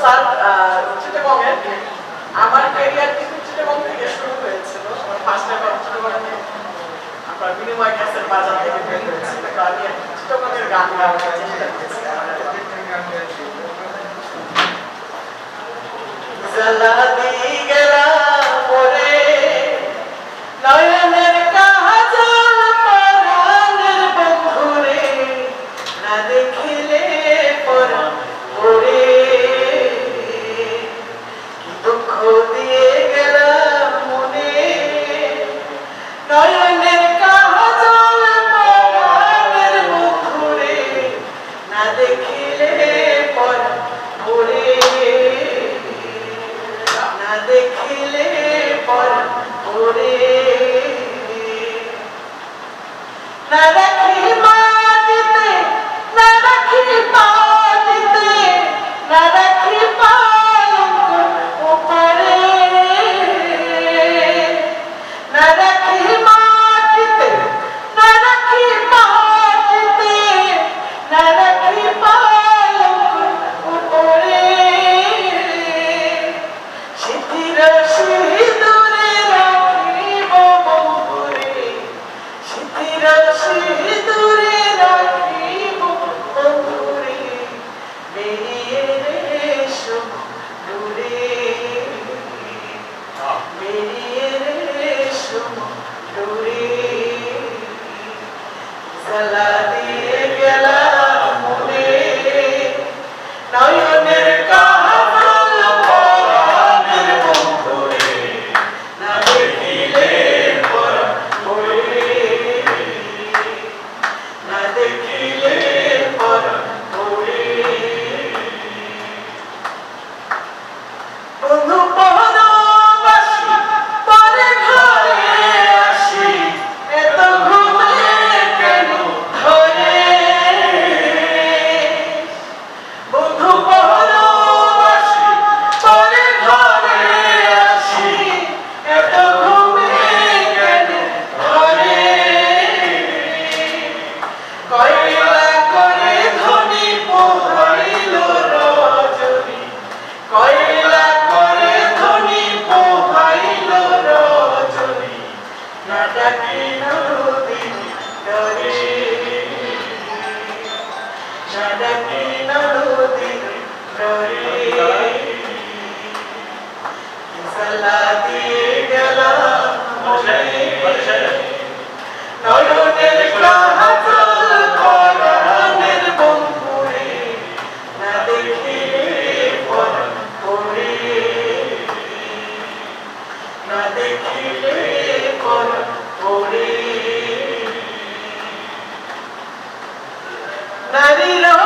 Sir চিটাগংয়ের আমার career কিন্তু চিটাগং থেকে শুরু হয়েছিল। আমার ফার্স্ট টাইম চিটাগংয়ে আমার বিনিময় গ্যাসের বাজার থেকে বের হয়েছিল তো আমি চিটাগংয়ের গান গাওয়ার চেষ্টা করেছি। জালা Na let him. Salah. Let it all